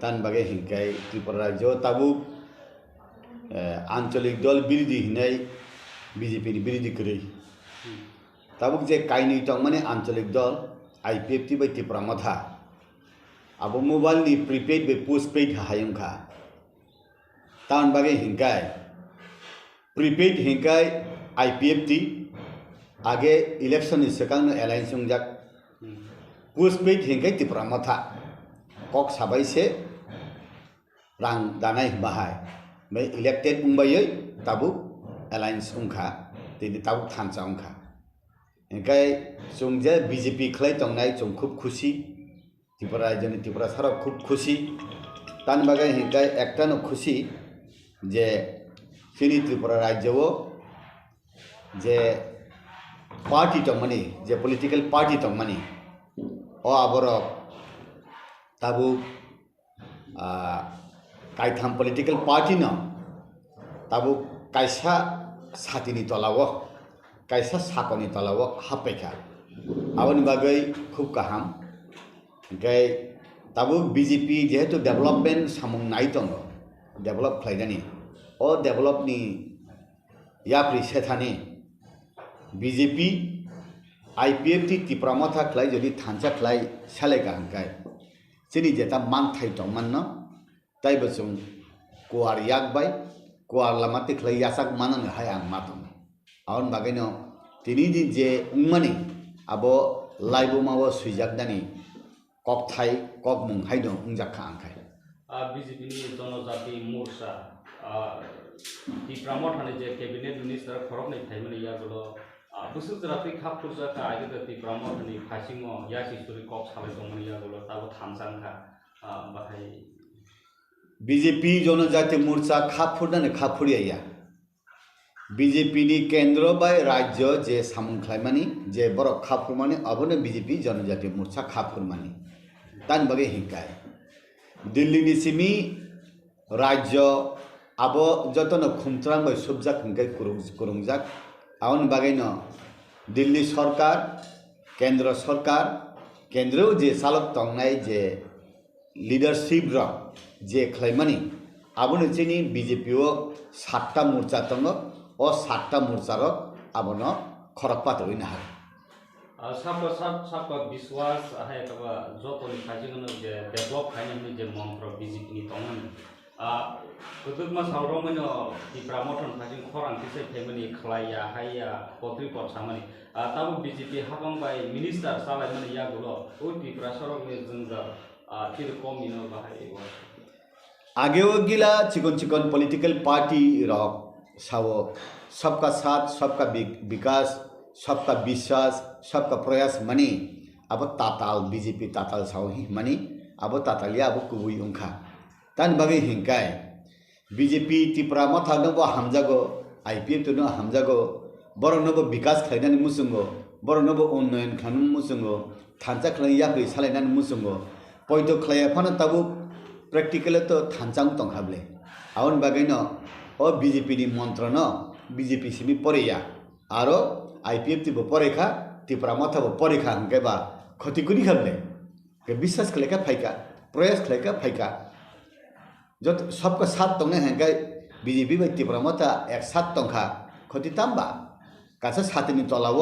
তান বাগে শিকাই ত্ৰিপুৰা ৰাজ্য তাবুক আঞ্চলিক দল বিৰোধী হিনাই বিজেপিৰ বিৰোধী কৰে। তাবুক যে কাইনী টং মানে আঞ্চলিক দল আই পি এফ টি বাই ত্ৰিপুৰা মথা মোবাইল মোবাইলনি প্ৰিপেইড বাই পোষ্ট পেইড হাইংখা তান বাগে হিংকাই প্ৰিপেইড হিংকাই আই পি এফ টি। আগে ইলেকশ্যন সেকান এলাইন্স যাক। পোষ্ট পেইড হিংকাই ত্ৰিপুৰা মথা কক চাবাইছে रां दानाय बाहाय ओमफ्राय इलेक्टेड बुंबायै ताबुक एलायन्स उंखा दिनै ताबुक थानसा उंखा ओंखाय जों जे बिजेपि खालाय दंनाय जों खुब खुसि त्रिपुरा रायजोनि त्रिपुरा साराव खुब खुसि तानि बागै हिंखाय एकटानो खुसि जे जोंनि त्रिपुरा रायजोआव जे पार्टी दंमानि जे पलिटिकेल पार्टी दंमानि अ आबरक ताबुक कायथाम पलिटिकल पार्टी न ताबु कायसा साथिनि तलाव कायसा साकनि तलाव हापेखा आबनि बागै खुब गाहाम ओमफ्राय ताबु बिजेपि जिहेतु डेभेलपमेन्ट सामुं नाय दङ डेभेलप खालायनानै अ डेभेलपनि याप्रि सेथानि बिजेपि आइपिएफटि तिप्रामथा खालाय जुदि थानसा खालाय सालायगा हांखाय जोंनि जेता मांथाय दंमोन न tai ba chung kuar yak bai kuar lama tik lai yasak manan hai ang matung aun bagai no tini din je ungmani abo laibu ma wo suijak dani kok thai kok mung hai no ungjak khang khai BJP Janajati Morcha টিপ্রামর হানে যে cabinet minister খরক নাই থাইমানে ইয়াগুলো বুসু জাতি খাপ খুরজা কা আগে তো টিপ্রামর হানে ফাইসিং ইয়াসি সুরি cock সালে দমন ইয়াগুলো তাবো থানসাং খা বাহাই बिजेपि जनजाति मोर्चा खाफुरनानै खाफुरिया बिजेपिनि केन्द्र बाय राज्य जे सामुंख्लायमानि जे बर' खाफुरमानि अबनो बिजेपि जनजाति मोर्चा खाफुरमानि तान बागै हिंकाय दिल्लीनि सिमी राज्य आबो जतन खुमत्रां बाय सुबजाक हिंकाय कुरुंजाक आवन बागैनो दिल्ली सरकार केन्द्र सरकार केन्द्रआव जे सालक तंनाय जे लिडारशिप रक जे खालायमानि आबोनो जोंनि बिजेपिआव सातटा मोर्चा दङ अ सातटा मोर्चार आबोनो खरकपात होइनो हायो सापा साप सापा विश्वास हाय तबा जतनि फासिङनो जे डेभलप खायनायनि जे मन्त्र बिजेपिनि दंमोन गोदोमा सावरावमोन तिप्रामथन फासिं खरांथिसै फेमनि खलाया हाया पत्रि पथसामनि ताबो बिजेपि हाबांबाय मिनिस्टार सालायमोन यागुल ओ तिप्रा सरगनि जोंजा तिर कमिनो बाहाय আগেও গিলা চিকন চিকন পলিটিক্যাল পার্টি রক সাও सबका साथ सबका वि- विकास सबका विश्वास सबका प्रयास मनी अब ताताल बिजेपि ताताल साव हि मनी अब तातालिया अब कुबुई उंखा तान बागै हिंकाय बिजेपि तिप्रा मथा नबो हामजागो आइपिएफ तो न हामजागो बर नबो विकास खालायनानै मुसुंगो बर नबो उन्नयन खालामनो मुसुंगो थानसा खालाय याखै सालायनानै मुसुंगो पयतो खालायाफानो ताबु प्रेक्टिकल तो थानचां तंखाबले आवन बागैनो अ बिजेपिनि मन्त्र न बिजेपि सिमी परेया आरो आइपिएफ तिबो परेखा तिप्रा मथाबो परेखा हंकेबा खतिकुरि खाबले के विश्वास खलेका फाइका प्रयास खलेका फाइका जत सबका साथ तंने हंके बिजेपि बाय तिप्रा मथा एक साथ तंखा खति तामबा कासा साथिनि तलाव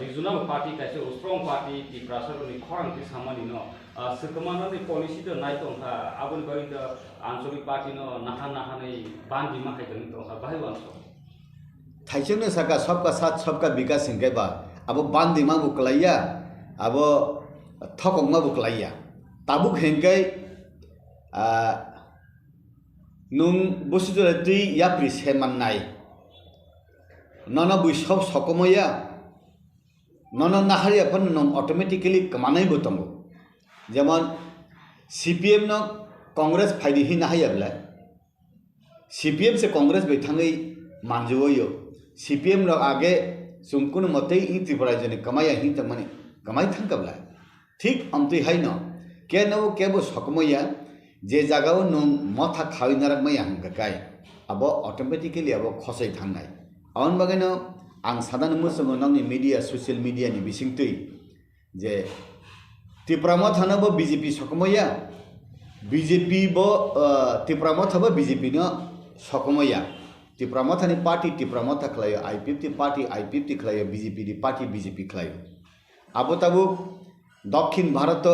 regional party kaisa strong party ti prasaro ni khorang ti samani no sirkamana ni policy da nai tongkha abun bari da ancholik party no naha naha nei bandi ma khai dang tongkha bai wan so थाइसेन साका सबका साथ सबका विकास हिंगे बा अब बांधीमा बुकलैया अब थकोंगमा बुकलैया Tabuk Hinge नुन बुसुजुरे तुई याप्रिस हे मान्नाय none बुई सब सकमैया ननंदाहारी अपन नंग ऑटोमेटिकली कमाना बोतंगो जेमन सीपीएम न कांग्रेस फायदे ही ना बोला सीपीएम से कांग्रेस बैठंगई मानजुओ सीपीएम न आगे सुमकुन मते ही त्रिपुरा जने कमाया ही तक मने कमाई थंग बोला ठीक अमते है न क्या न वो क्या वो सकमया যে জায়গাও নুন মথা খাওয়াই নারাক মাই আহঙ্গা গাই আবার অটোমেটিক্যালি আবার খসাই থাঙ্গাই অন বাগানো आं सानो जोङो नांनि मिडिया ससियेल मिडियानि बिसिंतै जे त्रिपुरामा थानाबो बि जे पि सकमैया बि जे पि बो त्रिपुरामा थाबो बि जे पिनो सकमैया त्रिपुरामा थानि पार्टी त्रिपुरामा था खालायो I P F T party I P F T खालायो बि जे पिनि पार्टी बि जे पि खालायो आबो ताबो দক্ষিণ ভারত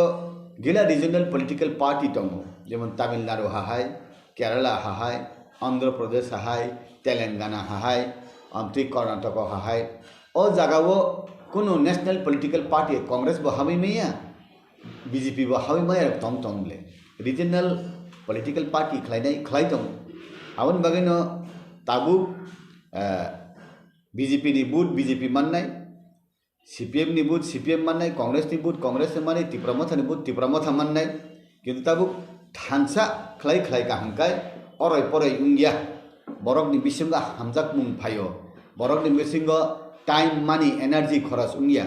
গেলা রিজনাল পলিটিক্যাল পার্টি দङ যেমন তামিলনাড়ু হাহাই কেরালা হাহাই অন্ধ্রপ্রদেশ হাহাই তেলেঙ্গানা হাহাই आन्तरिक ओ जगह वो कुनो नेशनल पॉलिटिकल पार्टी कांग्रेस बो हमी मैया बीजेपी बो हमी मैया तंग ले। रीजनल पॉलिटिकल पार्टी खलाइनाय खलाइ दं हावन बागैनो ताबुक बीजेपीनि बुथ, बीजेपी माननाय सिपिएमनि बुथ सिपिएम माननाय कांग्रेसनि बुथ, कांग्रेस माने त्रिपुरा मथानि बुथ त्रिपुरा मथा माननाय किन्तु ताबुक धानसा खलाइ खलाइ गाहांखाय अरय परय उंगिया। borokni bisingo hamjak mung phayo borokni bisingo time money energy khoras ungya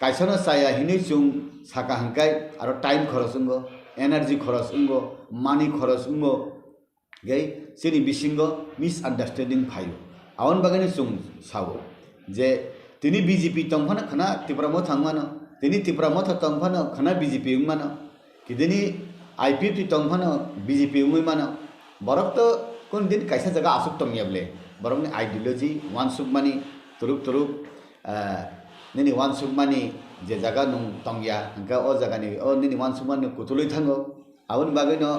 kaisana saya hini chung saka hangkai aro time khoras ungo energy khoras ungo money khoras ungo gei sini bisingo misunderstanding phayo awan bagani chung sawo je tini bjp tongphana khana tipramo thangmano tini tipramo tha tongphana khana bjp ungmano kidini I P F T টংখন BJP উমিমান বরক তো kon din kaisa jaga asuk tongyable borok ni ideology wan sukmani turuk turuk nini wan sukmani je jaga nung tongya hangka o jaga ni o nini wan sukmani kutului thango awon bagano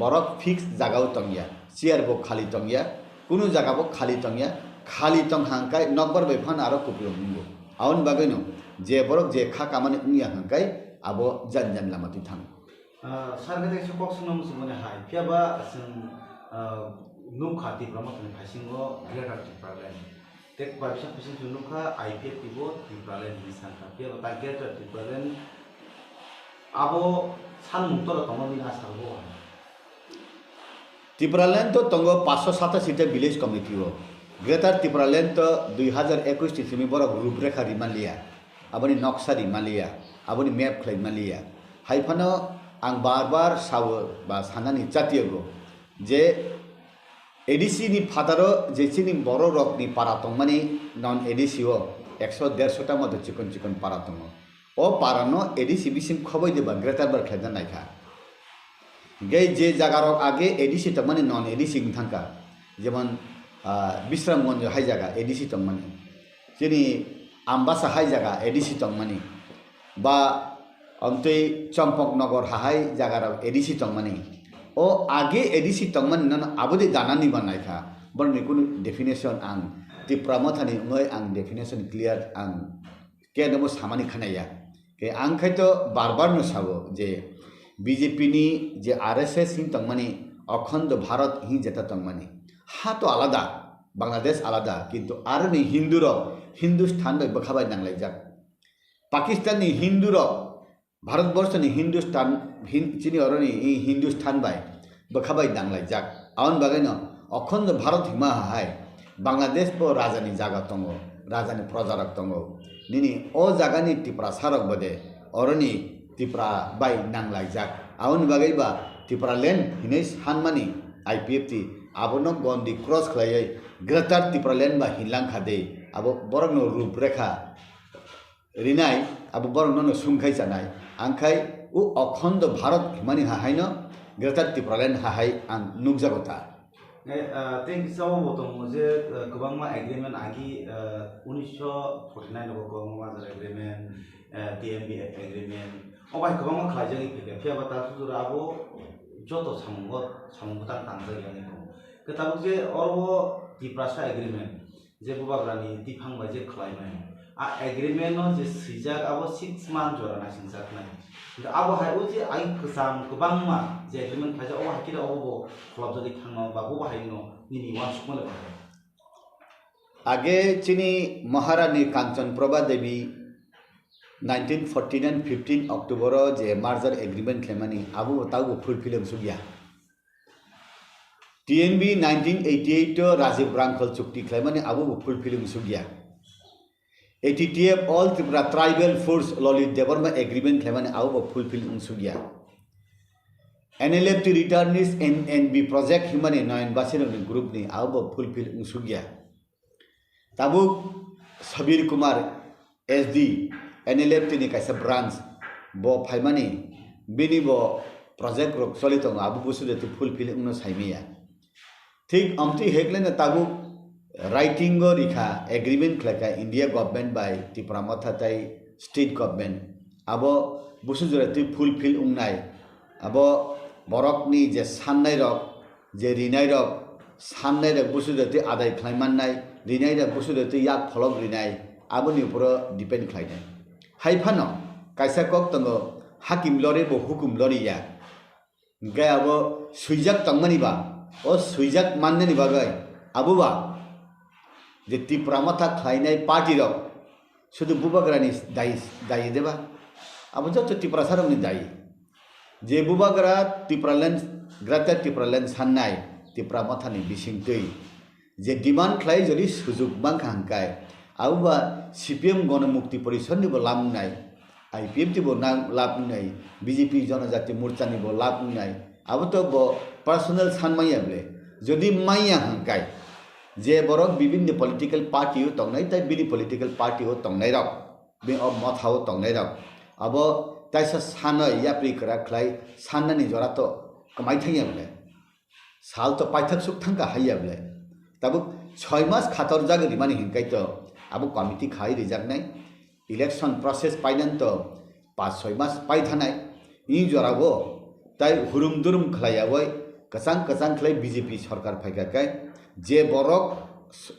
বরক fix জায়গাও টংয়া chair বো খালি টংয়া কোনো জায়গা বো খালি টংয়া খালি টং হাঙ্কাই নকবার বেফান আরও কুপিও মুঙ্গো আউন বাগৈনো যে বরক যে খা কামানি উনিয়া হাঙ্কাই আবো জান জান লামাতি থাং sarga dek sokok sunam sumane hai piaba sing nuk khati brahma kene phasingo greater tipalen tek babsa phasin junukha ipf tibo tipalen hisan ka piaba ta greater tipalen abo san mutoro tomami na sargo Tripuraland তো তঙ্গ পাঁচশো সাতাশিটা village committee ও greater Tripuraland তো দুই হাজার একুশ টিসিমি বরক রূপরেখা রিমালিয়া আবনি নকশা রিমালিয়া আবনি মেপ খ্লাইমালিয়া হাইফানো आं बार बार सावो बा साननानै जातियोगो जे એડીસીની ફાદરો જેસીની બરો રોકની પારાતોમની નોન એડીસીઓ একশো দেড়শোটা મધ્ય চিকন চিকন પારાતોમ ও পারানো এডিসি বিসিম খবই দেবা, গ্রেটার বার খেদা নাইখা গে যে জায়গার আগে এডিসি তো মানে নন এডিসি থাকা যেমন বিশ্রামগঞ্জ হাই জায়গা এডিসি তো মানে। যে আম্বাসা হাই জায়গা এডিসি তো মানে বা অন্তই চম্পকনগর হাহাই জায়গার এডিসি তো মানে। তংমানে ও আগে এডিসি তংমানে নন আবদি দানানি বানাইখা বরনি কোনো ডেফিনেশন আং ত্রিপুরামথানি উঙै আং ডেফিনেশন ক্লিয়ার আং কে নমো সামানি খানাইয়া কে आं खायथ' बार बार नुसावो जे বিজেপিনি যে আর এস এস হিন তংমানি অখণ্ড ভারত হি যেটা তংমানি হা তো আলাদা বাংলাদেশ আলাদা কিন্তু আর নি হিন্দুর হিন্দুস্থান বাই বখাবাই নাংলাই যাক পাকিস্তাননি হিন্দুর ভারতবর্ষনি হিন্দুস্তান চিনি অরনি ই হিন্দুস্থান বাই बोखाबाय दांलाय जाग आवन बागैनो अखण्ड भारत हिमा हाहाय बांलादेश बो राजानि जागा दङ राजानि प्रजारक दङ निनि अ जागानि तिप्रा सारक बदे अरनि तिप्रा बाय नांलाय जाग आवन बागैबा तिप्रा लेन हिनै सानमानि आइ पि एफ ति आबनो गन्दि क्रस खालायै ग्रेटार तिप्रा लेन बा हिनलांखा दे आबो बरगनो रूपरेखा रिनाय आबो बरगनो सुंखाय जानाय आंखाय उ अखण्ड Bharat Himani हाहायनो Gertak di perlain hahai an nungza kota. Thank you so much. गोबां मा एग्रीमेंट आगे उन्नीस नाइन लोगों को माजर एग्रीमेंट टीएमबी एग्रीमेंट और भाई गोबां मा बता आप वो जो तो समुंग समुंग तक कि जे आ एग्रीमेंट जे सीजार अब सिक्स मान जोरा ना सिंसार ना। तो अब हाय ओ जे आइ खसाम कबांग मा जे एग्रीमेंट फाजे ओ हाकि ओ बो क्लब जदि थांनो बा बो हाय नो, निनि वान सुखले आगे चिनी महारानी कांचन प्रभा देवी 1949 15 अक्टूबर जे मार्जर एग्रीमेंट लेमानी अब ताउ फुलफिलम राजीव ब्रांकल चुक्ति खलेमानी अब ATTF all Tripura tribal force lolly देवर में एग्रीमेंट लेवन आउ व fulfil उनसुगिया NLF T returnees N N B project हिमन नयन बासिन ग्रुप ने आउ व फुलफिल उनसुगिया ताबु Sabir Kumar S D NLF T ने कैसे ब्रांच ब फाइमानी बेनी ब प्रोजेक्ट रोक चलित आबू बुसुदे फुलफिल उन साइमिया ठीक अमती हेगले ने আমতি হেকলে না তাবুক রাইটিং রিখা এগ্রিমেন্ট খেলাকা ইন্ডিয়া গভর্নমেন্ট বাই ত্রিপুরা মথাতাই স্টেট গভর্নমেন্ট আবো বুসু জোরে তুই ফুলফিল উংনাই। আবো বরকনি যে সান্নাই রক যে রিনাই রক সান্নাই রক বুসু তুই আদায় খাইমান্নাই রিনাই রক বুসু তুই ইয়াক ফলক রিনাই আবনি উপর ডিপেন্ড খাইনাই হাইফানো কাইসা কক তঙ্গ হাকিম লরে বো হুকুম লরিয়া গায় আবো সুইজাক তংমানিবা ও সুইজাক মাননানি বাগাই আবুবা যে ত্রিপুরা মাথা খাইনাই পার্টি রক। শুধু বুবাগরানি দায়ী দায়ী দেবা। আবু যত ত্রিপুরা সারমনি দায়ী। যে বুবাগরা ত্রিপুরালেন গ্রাতা ত্রিপুরালেন সান্নাই ত্রিপুরা মাথানি বিসিংতৈ যে ডিমান্ড খাই যদি সুযোগ বাংখা হাঙ্কাই আবুবা সিপিএম গণমুক্তি পরিষদনিবো লাভ নাই, আই পি এফ না, লাভ নাই বিজেপি জনজাতি মোর্চানিবো লাভ নাই, আবো তো ব পার্সোনাল সানমাইয়া বলে। যদি মাইয়া হাঙ্কাই যে বরক বিভিন্ন পলিটিক্যাল পার্টিও তংনাই তাই বিনি পলিটিক্যাল পার্টিও তংনাই রক बे अब मथाव तंनाय रक अब ताइसा सान याप्रि करा खलाय साननानि जरा तो कमाइ थाइया बले साल तो पाइथक सुख थांका हाइया बले तब छय मास खातर जागरि माने हिंकाइ तो अब कमिटी खाइ रिजाकनाय इलेक्शन प्रसेस पाइनान तो पाँच छय मास पाइ थानाय इ जरागो তাই হুরুম দুরুম খেলাইয়াবই কচাং কচাং খেলাই বিজেপি সরকার ফাইকাকাই যে বরক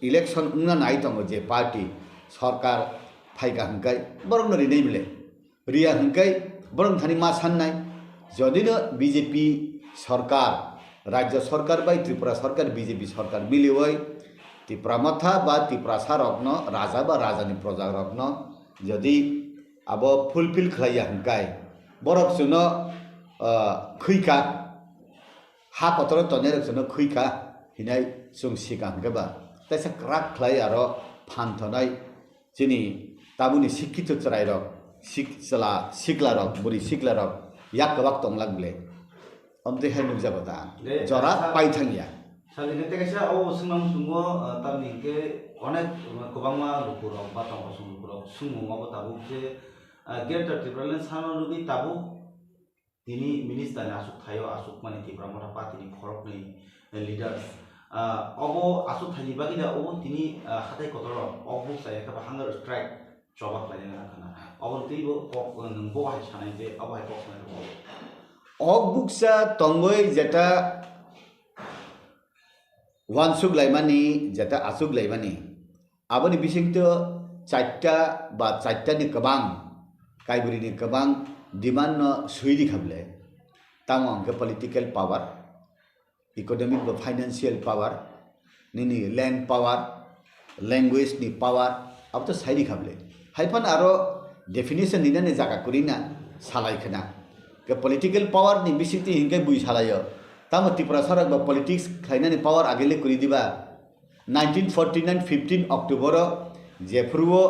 ইলেকশন উংনা নাই দङ যে পার্টি সরকার ফাইকা হংকাই, বরং নরি নেই বলে রিয়া হংকাই, বরং থানি মা সান্নাই যদিনো বিজেপি সরকার, রাজ্য সরকার বাই ত্রিপুরা সরকার, বিজেপি সরকার মিলিওই ত্রিপুরা মাথা বা ত্রিপুরা সারগ্ন রাজা বা রাজানি প্রজা রগ্ন যদি আব ফুলফিল খাইয়া হংকাই, বরক ha patro tone rok sono khui ka hinai sung si kan ga ba ta sa krak khlai aro phan thonai chini tabuni sikkito chrai rok sik chala sikla rok buri sikla rok yak ka bak tong lag ble om de hen ja ba ta jora pai thang ya সালিনে থেকে সে ও সুমাম সুঙ্গ তার নিকে অনেক কবাংমা রুকুর বা তঙ্গ সুঙ্গুর সুঙ্গ মাবো তাবুক যে gate টিপ্রালেন সানো রুগী তাবুক তিনি minister asuk thayo asuk mani ti brahmana patini phorok ni leaders obo asuk thani bagi da obo tini hatai kotor obo sai ka hunger strike jobak lai na kana obo ti bo pok nung bo hai chanai je obo hai pok na bo অবুকসা তঙ্গই যেটা ওয়ানসুক লাইমানি যেটা আসুক লাইমানি আবনি বিশেষত চারটা বা চারটানি কবাং কাইবুরিনি কবাং demand न सुइदि खाबले ताम अंके पॉलिटिकल पावर इकोनॉमिक व फाइनेंशियल पावर निनि लैंड पावर लैंग्वेज नि पावर अब तो साइडि खाबले हाइफान आरो डेफिनेशन निनाने जागा कुरिना सालायखना के पॉलिटिकल पावर नि बिसिति हिंके बुइ सालायो ताम त्रिपुरा सरक बा पॉलिटिक्स खाइनानि पावर आगेले कुरि दिबा 1949 15 अक्टोबर जेफ्रुओ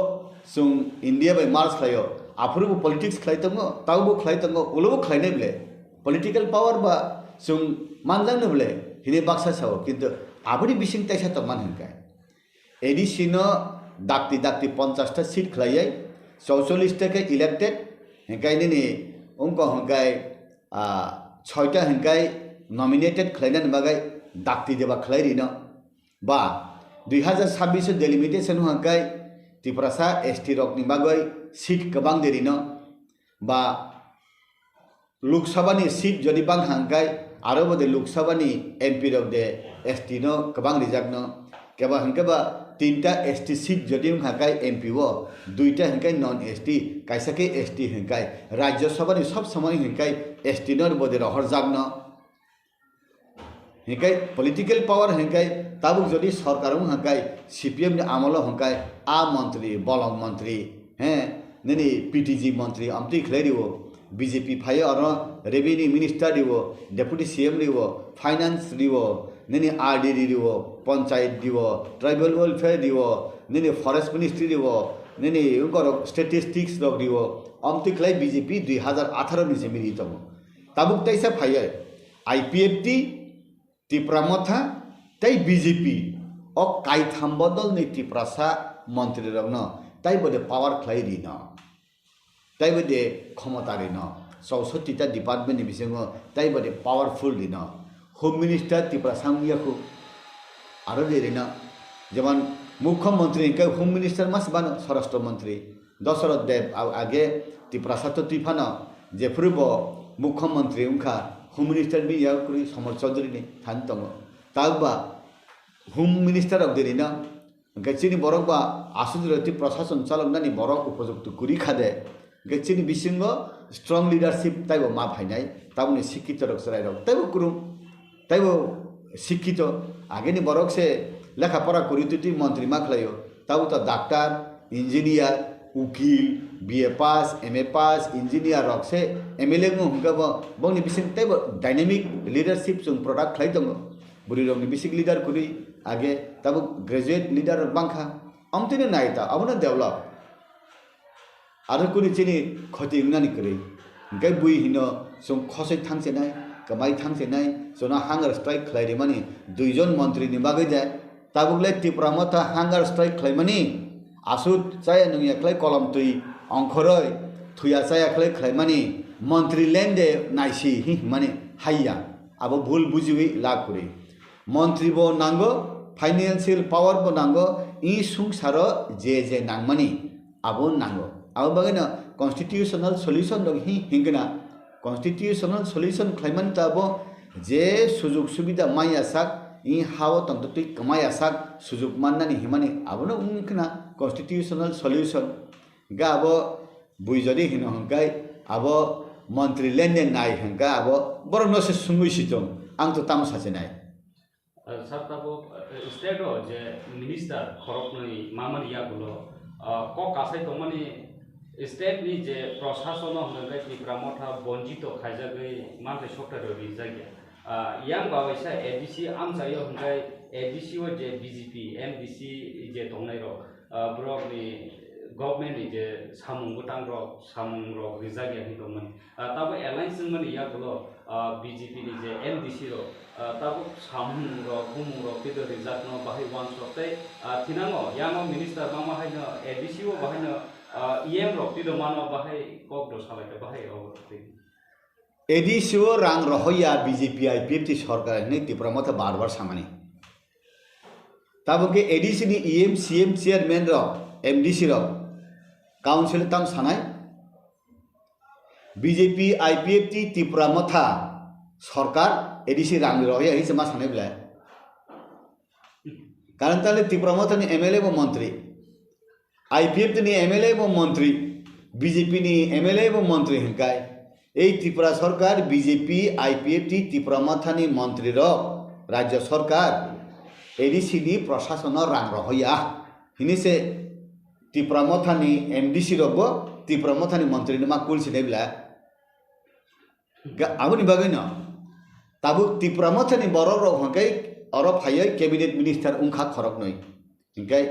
जों इंडिया बाय मार्च खायो आफुरबो पलिटिक्स खालायदोङो तावबो खालायदोङो उलबो खालायनाय बले पलिटिकल पावर बा जों मानजांनो बले हिने बाक्सा साव किन्तु आबुनि बिसिं ताइसा तो मान हिंकाय एडिसिनो दाक्ति दाक्ति पन्चासटा सिट खालायै चौचल्लिसटाके इलेक्टेड हिंकाय नि उनको हिंकाय छयटा हिंकाय नमिनेटेड खालायनानै बागाय दाक्ति देबा खालायरिनो बा दुई हाजार ছাব্বিশে ডেলিমিটেশন হাঙ্কাই ত্রিপুরাসা এস টি রকনি বাগৈ সিট গোबां দেরিনো বা লোকসভানি সিট যদি বাং হাঙ্কাই আরও বদে লোকসভানি এমপি রক দে এস টি নো গোबां রিজাকনো কেবা হাঙ্কাবা তিনটা এস টি সিট যদি হাঙ্কাই এমপি ও, দুইটা হাঙ্কাই নন এস টি কাইসাকে এস টি হাঙ্কাই রাজ্যসভানি সব সময় হাঙ্কাই এস টি নর বদে রহর জাগনো। হেঁকাই পলিটিকেল পাওয়ার হেঁকাই তাবুক যদি সরকারও হাঁকাই সিপিএম আমল হাঁকাই আ মন্ত্রী বলম মন্ত্রী হ্যাঁ নেনি পিটিজি মন্ত্রী, আমটি খেলে দিব বিজেপি ফাই অর রেভিনিউ মিনিস্টার দিব ডেপুটি সিএম দিব ফাইনান্স দিব, নেনি আরডিডি দিব, পঞ্চায়েত দিব ট্রাইবেল ওয়েলফেয়ার দিব, নেনি ফরেস্ট মিনিস্ট্রি দিব, নেনি উঙ্কর স্ট্যাটিস্টিক্স লগ দিব, আমটি খেলাই বিজেপি দুই হাজার আঠারো নিচে মিলিতম তাবুক তাইসা ফাইয়ায় আইপিএফটি টিপ্রামথা, তাই বিজেপি ও কাইথাম বদল নি টিপ্রাসা মন্ত্রী রগ্ন তাই বোধে পাওয়ার খ্লাই রিন তাই বোধে ক্ষমতা রিন চৌষট্টিটা ডিপার্টমেন্টনি বিসঙ্গ তাই বোধে পাওয়ারফুল রিন হোম মিনিস্টার টিপ্রাসা ইয়াকু আরও রিন যেমন মুখ্যমন্ত্রী হোম মিনিস্টার মাস বানো স্বরাষ্ট্রমন্ত্রী, দশরথ দেব আগে টিপ্রাসা তো টিফানো যে ফুরব মুখ্যমন্ত্রী উনখা হোম মিনিস্টার বি ইয়াকুরি সমর চৌধুরী নি থান দङ তাকবা হোম মিনিস্টার অফ দিনা গেচিনি বরক বা আসুদরতি প্রশাসন চালকনানি বরক উপযুক্ত কুরি খাদে গেচিনি বিসিঙ্গ স্ট্রং লিডারশিপ তাইব মা ভাইনাই তাবনি শিক্ষিত রক সরাই রক তাইব কুরুম তাইব শিক্ষিত আগেনি বরক সে লেখাপড়া করি তুই মন্ত্রী মা খালাইও তাও তো ডাক্তার ইঞ্জিনিয়ার উকিল BA pass MA pass engineer रक से एमएलए गु हमका बंगनि बिसिं तेब डायनामिक लीडरशिप जों प्रोडक्ट खलाइ दङ बुरि रंनि बिसिक लीडर कुरि आगे तब ग्रेजुएट लीडर बांखा अमतिने नायता अबनो डेभलप आरो कुनि चिनि खति नानि कुरि गै बुइ हिनो जों खसै थांसे नाय कमाइ थांसे नाय जोंना हांगार स्ट्राइक खलाइरि मानि दुइजन मन्त्रिनि बागै जाय ताबुगले टिप्रामता हांगार स्ट्राइक खलाइमानि आसुत जाय नों एकलाय कलम तुइ अंखरै थुया जाया खालाय खालायमानि मन्त्री लेन्डे नायसि हि माने हाइया अब भुल बुझिवै लाकुरि मन्त्री बो नांगो फाइनेन्सियल पावर बो नांगो इ संसार जे जे नांगमानि आबो नांगो आबो बागैनो कन्स्टिटिउशनल सल्युशन दं हि हिंगना कन्स्टिटिउशनल सल्युशन खालायमानि ताबो जे सुजुग सुबिदा माइया साक इ हाव तंतुति कमाया साक सुजुग माननानि हिमानि आबोनो उनखना कन्स्टिटिउशनल सल्युशन गा आबो बुइजदि हिनो हंकाय आबो मन्त्री लेनदेन नाय हंका आबो बर नसे सुंगुइसितों आं तो ताम सासे नाय স্যার তাবো স্টেটও যে মিনিস্টার খরকনই মামানি ইয়াগুলো ক কাসাই তো মানে স্টেটনি যে প্রশাসন হনগাই ত্রিপুরামঠা বঞ্চিত খাইজাগৈ মানতে সরকার রিজাগিয়া ইয়াং বাবাইসা এডিসি আমজাইও হনগাই এডিসি ও যে বিজেপি এমডিসি যে দংনাই রক ব্রকনি গভর্নমেন্টনি যে সামুং গোটাং রক সামুং রক রিজাগিয়া হিদমন তাবো এলায়েন্স মানে ইয়াগুলো বিজেপি ni যে এমডিসি রক তাবো সামুং রক বুমুং রক পিদো রিজাগনো বাহাই ওয়ান সপ্তাহে থিনাঙো ইয়াঙো মিনিস্টার মামা হাইনো এডিসি ও বাহাইনো ইএম রক পিদো মানো বাহাই কক দ সালাইতে বাহাই অবস্থা এডিসিও রাং রহইয়া বিজেপি আইপিএফটি সরকার নি ত্রিপুরামথা বারবার সামানি তাবকে এডিসি নি ইএম সিএম চেয়ারম্যান র এমডিসি র কাউন্সিল তাম সানাই, বিজেপি, আইপিএফটি ত্রিপুরামথা সরকার, এডিসি রাং রহইয়া হিসে মা সানাই বলে কারণ তাহলে ত্রিপুরামথানি এমএলএ ও মন্ত্রী আইপিএফটি নি এমএলএ ও মন্ত্রী, বিজেপি নি এমএলএ ও মন্ত্রী হেঙ্কায় এই ত্রিপুরা সরকার, বিজেপি, আইপিএফটি, ত্রিপুরা মাথানি মন্ত্রীর রাজ্য সরকার এডিসিনি প্রশাসন রাং রহইয়া। হিনিসে ती प्रमोथानी एम डी सी रब्बो ती प्रमोथानी मंत्री मा कुल सिधै बिला आउनि बगैन ताबु ती प्रमोथानी बर र हकै अरब हायै केबिनेट मिनिस्टर उंखा खरक नै हिंकै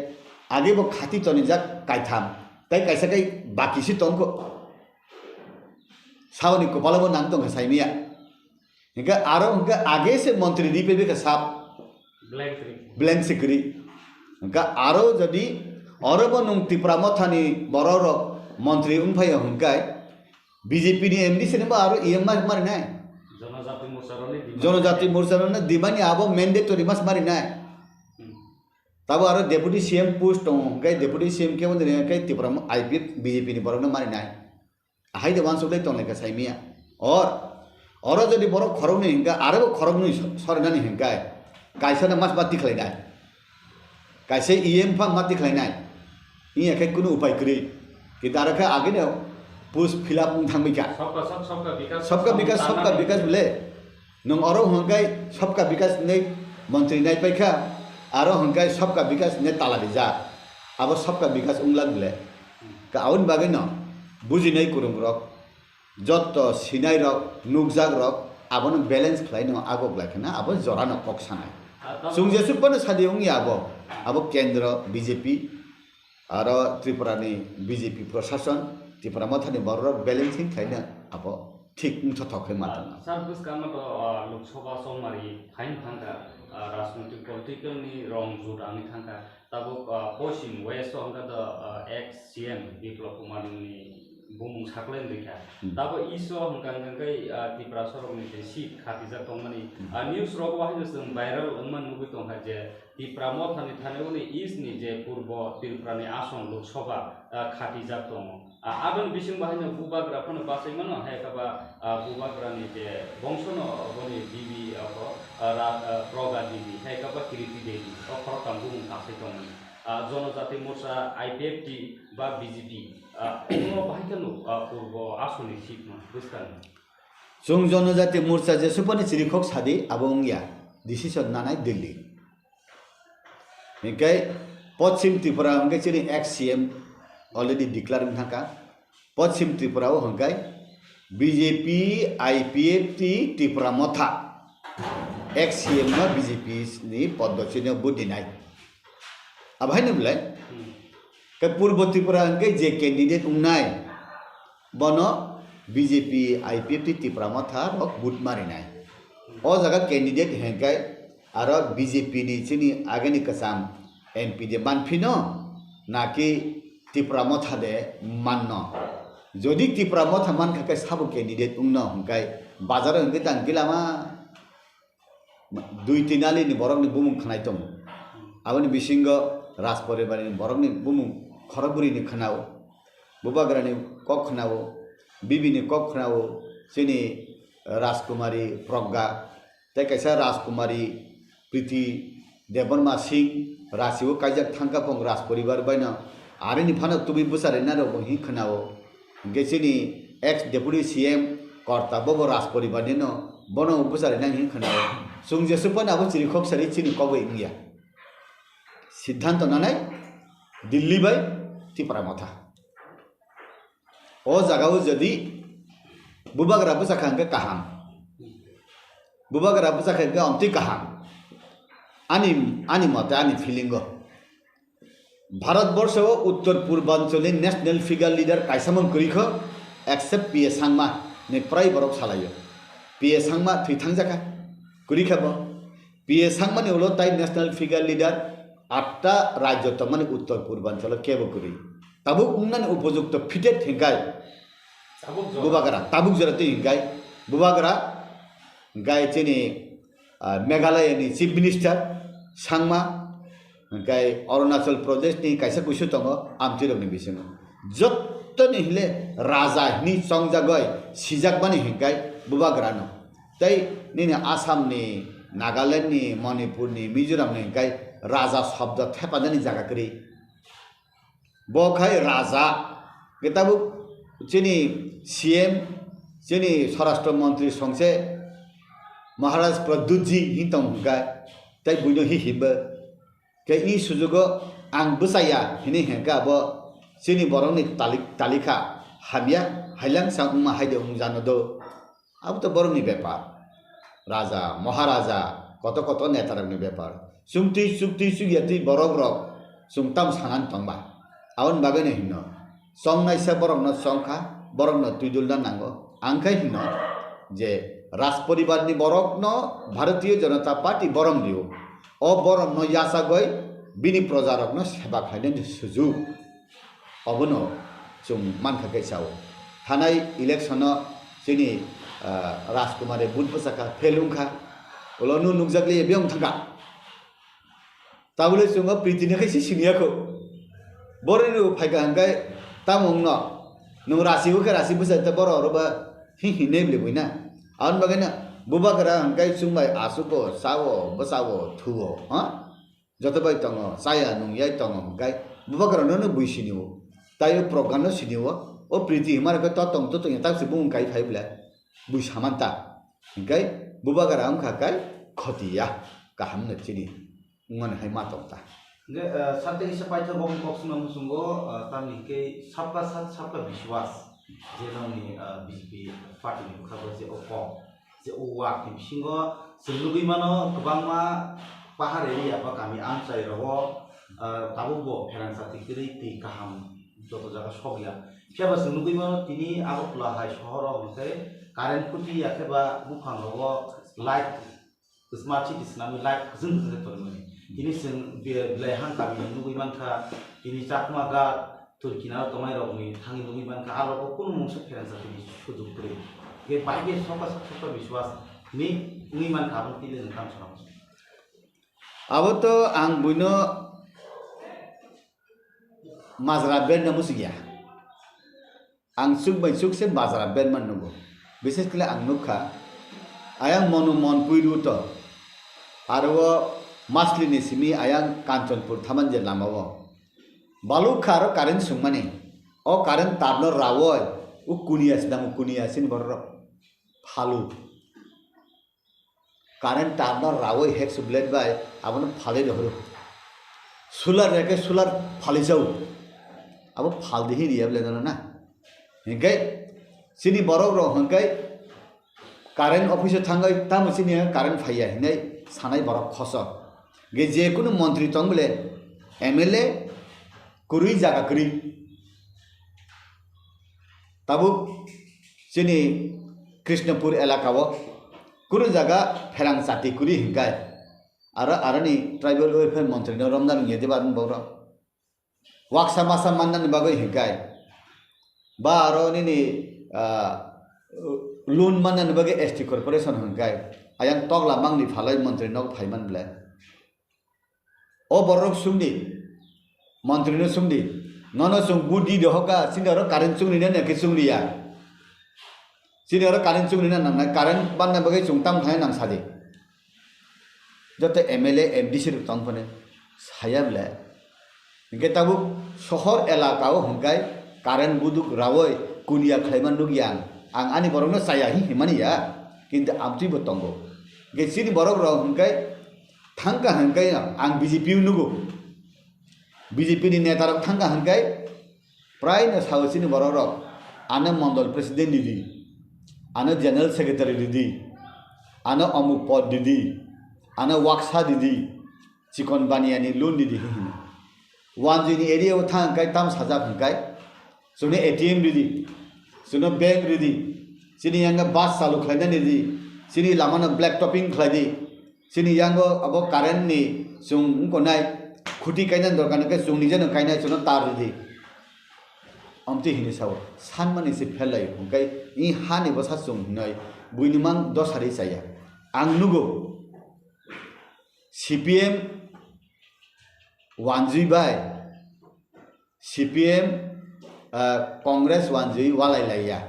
आगे बो खाती तनि जा काइथाम तै कैसा कै बाकी सि तंको सावनि को बलबो नाम तंग साइमिया हिंकै आरो हिंकै आगे से मंत्री दीपे बे के साप ब्लैंक ब्लैंक सिकरी हिंका आरो जदी অরব নুং ত্রিপুরা মথানি বড় রক মন্ত্রী উনফাই হুঙ্কায় বিজেপিনি এমনি সিনেমা আর ইয়ে ইএম মাস মারি নাই। জনজাতি মোর্চার দিবানি আবো ম্যান্ডেটরি মাস মারি নাই। তাবো আর ডেপুটি সিএম পোস্ট হুঙ্কাই ডেপুটি সিএম কে মন্দির হুঙ্কাই ত্রিপুরা আইপি বিজেপি নি বড় মারি নাই। হাই দেবান সবলাই তনলেখা সাইমিয়া অর অর যদি বড় খরগনি হিঙ্কা আরও খরগনি সরেনানি হিঙ্কায় কাইসানে মাস বাতি খেলাই নাই। কাইসে ইএম ফা মাতি খেলাই নাই। यी आखे कुनै उपाय गरे कि दारखे आगे नै पुस फिलाप थांबिका सबका विकास सबका विकास बोले नों आरो हंगाय सबका विकास नै मन्त्री नै पाइखा आरो हंगाय सबका विकास नै ताला दिजा अब सबका विकास उंलाग बोले का आउन बागे न बुझि नै कुरुम रक जत सिनाय रक नुगजाग रक आबन ब्यालेन्स खालायनो आगो ब्लाखना अब जरा न पक्सानाय सुंजेसु पनि सादियों याबो अब केन्द्र बीजेपी आरो त्रिपुरानि बिजेपि प्रशासन त्रिपुरा मथानि बर बेलेन्सिं खालायनो आबो ঠিক थथखै माथो স্যার বুঝকাম তো লোকসভা সমমারি ফাইন থাকা রাজনৈতিক পলিটিক্যালনি রং জুট আমি থাকা তাবো পশ্চিম West Hakka the ex CM Biplab bumung saklen bika tabo iso hongkang hongkai ti prasor ni te si khati ja tongmani news ro wa je sum viral umman nugu tong ha je ti pramo thani thane uni is ni je purbo tirprani asom lok sabha khati ja tong আদন বিসিং বাহিনী বুবাগ্রা phone বাসাই মানো হ্যাঁ কাবা বুবাগ্রানি যে বংশন বনি দিবি প্রগা দিবি হ্যাঁ কাবা কীর্তি দেবী অখরকাম বুম কাছে দমনি জনজাতি মোর্চা আইপিএফটি বা বিজেপি मोर्चा जेसु पनि चिरिखक सादि आबोंगिया डिसिसन नानाय दिल्ली हिंकाय पश्चिम Tripura हंकाय चिरि ex CM already declare थाका पश्चिम Tripura हंकाय BJP IPF T Tripura Motha ex CM न बीजेपी नि पद्धति बुद्धिनाय अब है नबलाय পূর্ব ত্রিপুরাঙ্গে যে ক্যান্ডিডেট উনাই? বন BJP I P F T Tripura Motha rock বুট মারি নাই। ও জায়গা ক্যান্ডিডেট হেঁকাই আর বিজেপি নি, চিনি আগেনি কাসাম এম পি দে মানফিন নাকি ত্রিপুরা মথা দে মান্য যদি ত্রিপুরা মথা মান খাকে সাবো ক্যান্ডিডেট উন্ন হংকাই বাজার হংকে টানকি লামা দুই তিনালি বরং বুমুং খানাই তম আবার বিশিঙ্গ রাজ পরিবারের বরং বুমুং ખરબરીને ખનાવો બુબાગરાને કોક ખનાવો બીબીને કોક ખનાવો જેને રાજકુમારી પ્રજ્ઞા তাই কাইসা রাজকুমারী, প্রীতি দেবনমা সিং রাশিও কাইজাক থাঙ্কা পং রাজ পরিবার বাইন। আরে নিফানো তুমি বুসারে না রব হি খানাও। গেছিনি এক্স ডেপুটি সিএম কর্তা বব রাজ পরিবার নিন বন বুসারে না হি খানাও। সুং জেসু পন আবু চিরি সারি চিনি কবে ইয়া। সিদ্ধান্ত না নাই? দিল্লি বাই? tiparamotha o jagao jadi bubak rabu sakang ke kahang bubak rabu sakang ke omti kahang ani ani মতে, আনি ফিলিঙ্গ ভারতবর্ষ উত্তর পূর্বাঞ্চলে ন্যাশনাল ফিগার লিডার কাইসামন করিখ একসেপ্ট পি এ সাংমা নে প্রায় বরক সালাইয় এ সাংমা থুই থাংজাখা করি খাব পি এ সাংমানে হলো তাই ন্যাশনাল ফিগার লিডার আটটা রাজ্যত মানে উত্তর পূর্বাঞ্চল কেব করি তাবুক উন্নয়ন উপযুক্ত ফিটেট হিংকাই বুবাগারা তাবুক জরাতে হিংকাই বুবাগারা গাই চেনি মেঘালয়নি চিফ মিনিস্টার সাংমা গাই অরুণাচল প্রদেশনি কাইসা কুইসু তঙ আমচিরকনি বিসিমো যত নিহিলে রাজা হিনি চংজাগয় সিজাকবানি হিংকাই বুবাগারানো তাই নিনি আসামনি নাগালেন্ডনি মণিপুরনি মিজোরামনি হিংকাই রাজা শব্দ থেপাদানি জায়গা করি বখাই রাজা। গেতাবু চিনি সিএম চিনি স্বরাষ্ট্রমন্ত্রী সঙ্গে মহারাজ প্রদ্যুৎজি হি তমগায় তাই বুঝো হি হিব। কে ই সুযোগ আংবো চাইয়া হিনি হেঁকা আব চিনি বরংনি তালিক তালিকা হামিয়া, হাইলাং সাংমা হাইদে হুম জানদ। আবু তো বরংনি ব্যাপার। রাজা, মহারাজা, কত কত নেতারনি ব্যাপার। সুমতি সুক্তি সুগিয়াতি বরগ রক সুমতাম সানান তংবা awan bagane hinno song naisa borokno songkha borokno tuidulna nango angkai hinno যে রাজ পরিবার নি বরক ন, ভারতীয় জনতা পার্টি বরম দিও। অ বরম ন ইয়াসা গই, বিনি প্রজারক ন সেবা খাইলেন সুযোগ অবন চুম মানখাকে চাও। থানাই ইলেকশন, চিনি রাজকুমারে বুধ পোশাকা ফেলুংখা ওলো নুকজাগলি এবিয়ং থাকা। তা বলে চুঙ্গ প্রীতিনে খাইছি borinu phaikan kai tamung no nung rasi bu rasi bu sa ta boro ro ba hi hi nem le buina an ba gena buba kara kai sung bai asu ko sawo ba sawo thuo ha joto bai tong saya nung yai tong kai buba kara no no buisi ni wo tai program no sini wo o priti himar ka to tong to to ta sibung kai phai bla bui samanta kai buba kara am kha kai khotiya ka ham ne chini ngon hai ma tong ta Musungo tami ke sabka sat sabka biswas je noni BJP party ni khabo je oko je uwa ki bisingo sulugi mano kebangma pahar area apa kami ansai rogo tabu bo pheran sati kiri ti kaham যত জায়গা সব ইয়া সেবা সঙ্গুই মানে তিনি Agartala high শহর হচ্ছে current খুঁটি আছে বা বুখান হব লাইট স্মার্ট সিটি নামে লাইট जों जों তরমনি ini sen belaihan kami nunggu iman ka ini cakma ga turki nara tomai rokni tangi nunggu iman ka aro kokun mungsa keran sa ini sujung kuri ye bahagia soka soka biswas ni nunggu iman ka bung tili nentang sonam abo to ang buino mazra ben namu sugia ang suk bai suk se mazra ben man nunggu বিশেষ করে আং নুখা আয়াং মনু মন পুই রুত আরও मासलिनि सिमी आयां काञ्चनपुर थामान जे लामाव बालु खारो current सुंमाने अ current तारनो रावय उ कुनिया सिदाम कुनिया सिन बर्र फालु কারেন্ট টার্নার রাওই হেক্স ব্লেড বাই আবার ফালে ধরো সোলার রেখে সোলার ফালি যাও আবার ফাল দিহি রিয়া বলে জানো না হেঁকাই সিনি বরফ র হেঁকাই কারেন্ট অফিসে থাঙ্গাই তা মোসিনি কারেন্ট ফাইয়া হিনাই সানাই বরফ খস গে যে কোনো মন্ত্রী তং বলে এম এল এ কুড়ি জায়গা করি। তাবু চিনি কৃষ্ণপুর এলাকাও কোনো জায়গা ফেরাং চাটি কুড়ি হিংকায় আর আরনি ট্রাইবেল ওয়েলফেয়ার মন্ত্রী রমজান নিয়ে দেবার বৌর ওয়াকসা মাসা মান্নানি বাগৈ হিংকায় বা আরও নিনি লোন মান্নানি বাগে এস টি কর্পোরেশন হিংকায় আয়াং তগলা মাংনি ফালাই মন্ত্রী নগ ফাইমান বলে। ও বরক সুমনি মন্ত্রী সুমনি নন সুম গুডি দহকা সিন্দার কারেন্ট সুমনি নাকি সুমনিয়া sini orang karen cung ni nang nang karen ban na bagai cung tam thai nang sadi jote MLA MDC ruk tang phone saya bla inge tabu শহর এলাকাও হংকাই current বুদুক রাওয় Kunia খাইমান নুগিয়ান আং আনি বরং সায়া হি হিমানিয়া কিন্তু আমতুই বতঙ্গ গে সিনি বরক রাও থাংকা হাংকাই আং বিজেপিও নগো বিজেপিনি নেতারক থাংকা হাংকাই প্রায় না সাহসী বড় আনে মন্ডল প্রেসিডেন্ট দিদি আনে জেনারেল সেক্রেটারি দিদি আনে অমুক পদ দিদি আনে ওয়াকসা দিদি চিকন বানিয়ানি লোন দিদি ওয়ান জিনি এরিয়াও থাকায় তাম সাজা হাংকাই সুনে এটিএম দিদি সুনে ব্যাংক দিদি চিনি বাস চালু খাইনে দিদি চিনি লামানো ব্ল্যাক টপিং খাইদি सिनि यांगो अब कारेन्ट नि जों कोनाय खुटी कायना दरकार नके जों निजेनो कायनाय जोंनो तार दिदी amti hini sawo san mani se phelai hungkai i hani basa sung hinai buinimang dosari saya ang nugo CPM wanjui bai CPM Congress wanjui walai laya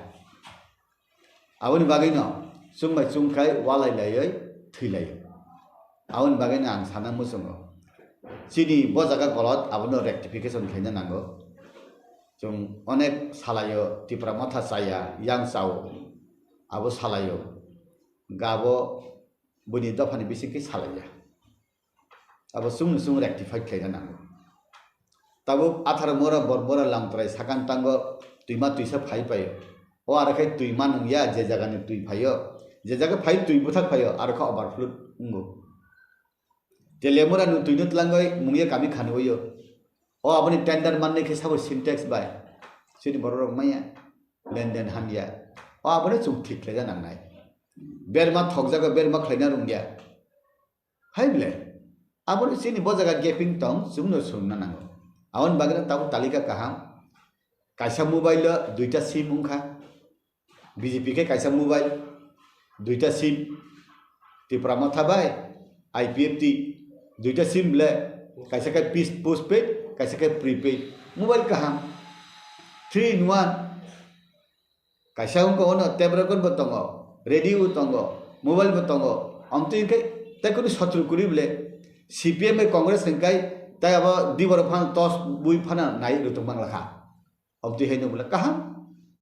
awon bagai no sungbai sungkai walai layai thilai awon bagai na ang sana musungo sini bo jaga kolot abono rectification khaina nango जों अनेक सालायो तिप्रा मथा साया यां साव आबो सालायो गाबो बुनि दफानि बिसिखि सालाया आबो सुं सुं रेक्टिफाइड खायना नांगौ ताबो आथार मोरा बरबरा लांत्राय साकान तांगो तुइमा तुइसा फाइ पायो ओ आरो खाय तुइमा नंगिया जे जागानि तुइ फायो जे जागा फाइ तुइ बुथाक फायो आरो खा যে লেমরা তুইনো তুলাঙ্গই মুয়ে কামি খানবইও ও আপনি টেন্ডার মাননে খে সাবো সিনট্যাক্স বাই সে বড় রকমাইয়া লেনদেন হামিয়া ও আপনি চুপ ঠিক লেজা নাংনাই বেরমা থকজাগ বেরমা খাইনা রুংগিয়া হাই বলে আপনি চিনি বজাগা গেপিং টং চুমনো সুমনা নাঙ্গো আউন বাগরা তাও তালিকা কাহাম কাইসা মোবাইল দুইটা সিম উংখা বিজেপিকে কাইসা মোবাইল দুইটা সিম ত্রিপুরামা থাবায় আইপিএফটি পি এফ টি দুইটা সিম বলে kaisa kai piece postpaid kaisa kai prepaid mobile kaham three in one kaisa ko ono tebra kon botongo radio tongo mobile botongo amti kai ta kuni satru kuri bile cpm e congress kai ta aba di bor phan tos bui phana nai rutung bang lakha amti heno bule kaham